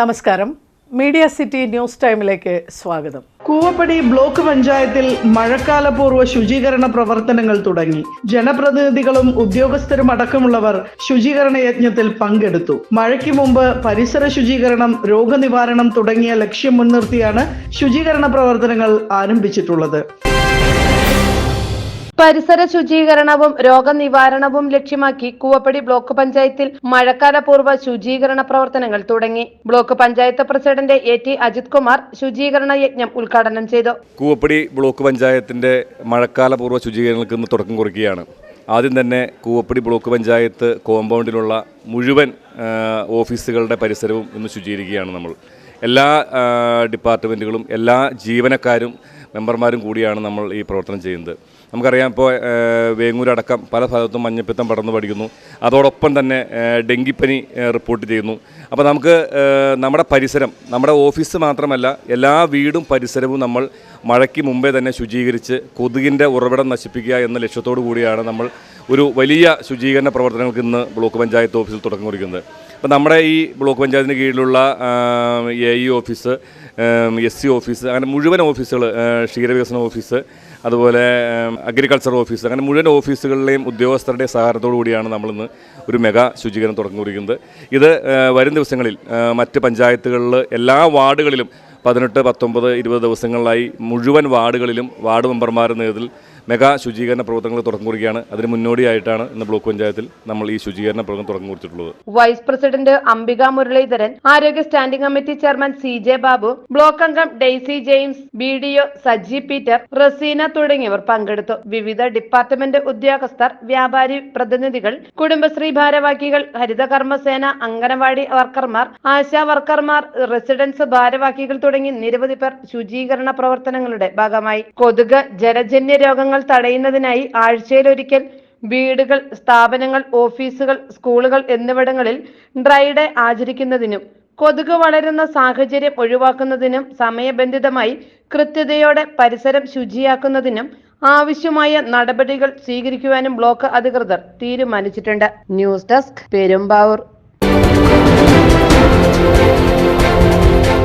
നമസ്കാരം. Media city news ടൈമിലേക്ക് സ്വാഗതം. കൂവപ്പടി ബ്ലോക്ക് പഞ്ചായത്തിൽ മഴക്കാലപൂർവ ശുചീകരണ പ്രവർത്തനങ്ങൾ തുടങ്ങി. ജനപ്രതിനിധികളും ഉദ്യോഗസ്ഥരും അടക്കമുള്ളവർ ശുചീകരണ യജ്ഞത്തിൽ പങ്കെടുത്തു. മഴയ്ക്ക് മുമ്പ് പരിസര ശുചീകരണം രോഗനിവാരണം തുടങ്ങിയ ലക്ഷ്യം മുൻനിർത്തിയാണ് ശുചീകരണ പ്രവർത്തനങ്ങൾ ആരംഭിച്ചിട്ടുള്ളത്. പരിസര ശുചീകരണവും രോഗനിവാരണവും ലക്ഷ്യമാക്കി കൂവപ്പടി ബ്ലോക്ക് പഞ്ചായത്തിൽ മഴക്കാലപൂർവ ശുചീകരണ പ്രവർത്തനങ്ങൾ തുടങ്ങി. Block panchayat president A T Ajith Kumar ശുചീകരണ യജ്ഞം ഉദ്ഘാടനം ചെയ്തു. കൂവപ്പടി ബ്ലോക്ക് പഞ്ചായത്തിന്റെ മഴക്കാലപൂർവ ശുചീകരണങ്ങൾക്ക് ഇന്ന് തുടക്കം കുറിക്കുകയാണ്. ആദ്യം തന്നെ കൂവപ്പടി ബ്ലോക്ക് പഞ്ചായത്ത് കോമ്പൗണ്ടിലുള്ള മുഴുവൻ ഓഫീസുകളുടെ പരിസരവും ഇന്ന് ശുചീകരിക്കുകയാണ് നമ്മൾ. എല്ലാ ഡിപ്പാർട്ട്മെന്റുകളും എല്ലാ ജീവനക്കാരും മെമ്പർമാരും കൂടിയാണ് നമ്മൾ ഈ പ്രവർത്തനം ചെയ്യുന്നത്. നമുക്കറിയാം ഇപ്പോൾ വേങ്ങൂരടക്കം പല ഭാഗത്തും മഞ്ഞപ്പിത്തം പടർന്നു പഠിക്കുന്നു. അതോടൊപ്പം തന്നെ ഡെങ്കിപ്പനി റിപ്പോർട്ട് ചെയ്യുന്നു. അപ്പോൾ നമുക്ക് നമ്മുടെ പരിസരം നമ്മുടെ ഓഫീസ് മാത്രമല്ല എല്ലാ വീടും പരിസരവും നമ്മൾ മഴയ്ക്ക് മുമ്പേ തന്നെ ശുചീകരിച്ച് കൊതുകിന്റെ ഉറവിടം നശിപ്പിക്കുക എന്ന ലക്ഷ്യത്തോടു കൂടിയാണ് നമ്മൾ ഒരു വലിയ ശുചീകരണ പ്രവർത്തനങ്ങൾക്ക് ഇന്ന് ബ്ലോക്ക് പഞ്ചായത്ത് ഓഫീസിൽ തുടക്കം കുറിക്കുന്നത്. അപ്പോൾ നമ്മുടെ ഈ ബ്ലോക്ക് പഞ്ചായത്തിന് കീഴിലുള്ള A E office S C office അങ്ങനെ മുഴുവൻ ഓഫീസുകൾ ക്ഷീരവികസന ഓഫീസ് അതുപോലെ അഗ്രികൾച്ചർ ഓഫീസ് അങ്ങനെ മുഴുവൻ ഓഫീസുകളിലെയും ഉദ്യോഗസ്ഥരുടെ സഹകരണത്തോടു കൂടിയാണ് നമ്മളിന്ന് ഒരു മെഗാ ശുചീകരണം തുടക്കം കുറിക്കുന്നത്. ഇത് വരും ദിവസങ്ങളിൽ മറ്റ് പഞ്ചായത്തുകളിൽ എല്ലാ വാർഡുകളിലും പതിനെട്ട് പത്തൊമ്പത് ഇരുപത് ദിവസങ്ങളിലായി മുഴുവൻ വാർഡുകളിലും വാർഡ് മെമ്പർമാരുടെ നേതൃത്വത്തിൽ മെഗാ ശുചീകരണ പ്രവർത്തനങ്ങൾ തുടക്കം കുറിക്കുകയാണ് അതിന് മുന്നോടിയായിട്ടാണ് ഇന്ന് ബ്ലോക്ക് പഞ്ചായത്തിൽ നമ്മൾ ഈ ശുചീകരണ പ്രവർത്തനം തുടക്കം കുറിച്ചിട്ടുള്ളത് വൈസ് പ്രസിഡന്റ് അംബിക മുരളീധരൻ ആരോഗ്യ standing committee chairman C J Babu block അംഗം Daisy James B D O Saji Peter Raseena തുടങ്ങിയവർ പങ്കെടുത്തു. വിവിധ ഡിപ്പാർട്ട്മെന്റ് ഉദ്യോഗസ്ഥർ വ്യാപാരി പ്രതിനിധികൾ കുടുംബശ്രീ ഭാരവാഹികൾ ഹരിതകർമ്മസേന അംഗനവാടി വർക്കർമാർ ആശാ വർക്കർമാർ റെസിഡൻസ് ഭാരവാഹികൾ തുടങ്ങി നിരവധി പേർ ശുചീകരണ പ്രവർത്തനങ്ങളുടെ ഭാഗമായി. കൊതുക് ജലജന്യ രോഗങ്ങൾ തടയുന്നതിനായി ആഴ്ചയിലൊരിക്കൽ വീടുകൾ സ്ഥാപനങ്ങൾ ഓഫീസുകൾ സ്കൂളുകൾ എന്നിവിടങ്ങളിൽ ഡ്രൈ ഡേ ആചരിക്കുന്നതിനും കൊതുക് വളരുന്ന സാഹചര്യം ഒഴിവാക്കുന്നതിനും സമയബന്ധിതമായി കൃത്യതയോടെ പരിസരം ശുചിയാക്കുന്നതിനും ആവശ്യമായ നടപടികൾ സ്വീകരിക്കുവാനും ബ്ലോക്ക് അധികൃതർ തീരുമാനിച്ചിട്ടുണ്ട്. News desk Perumbavoor.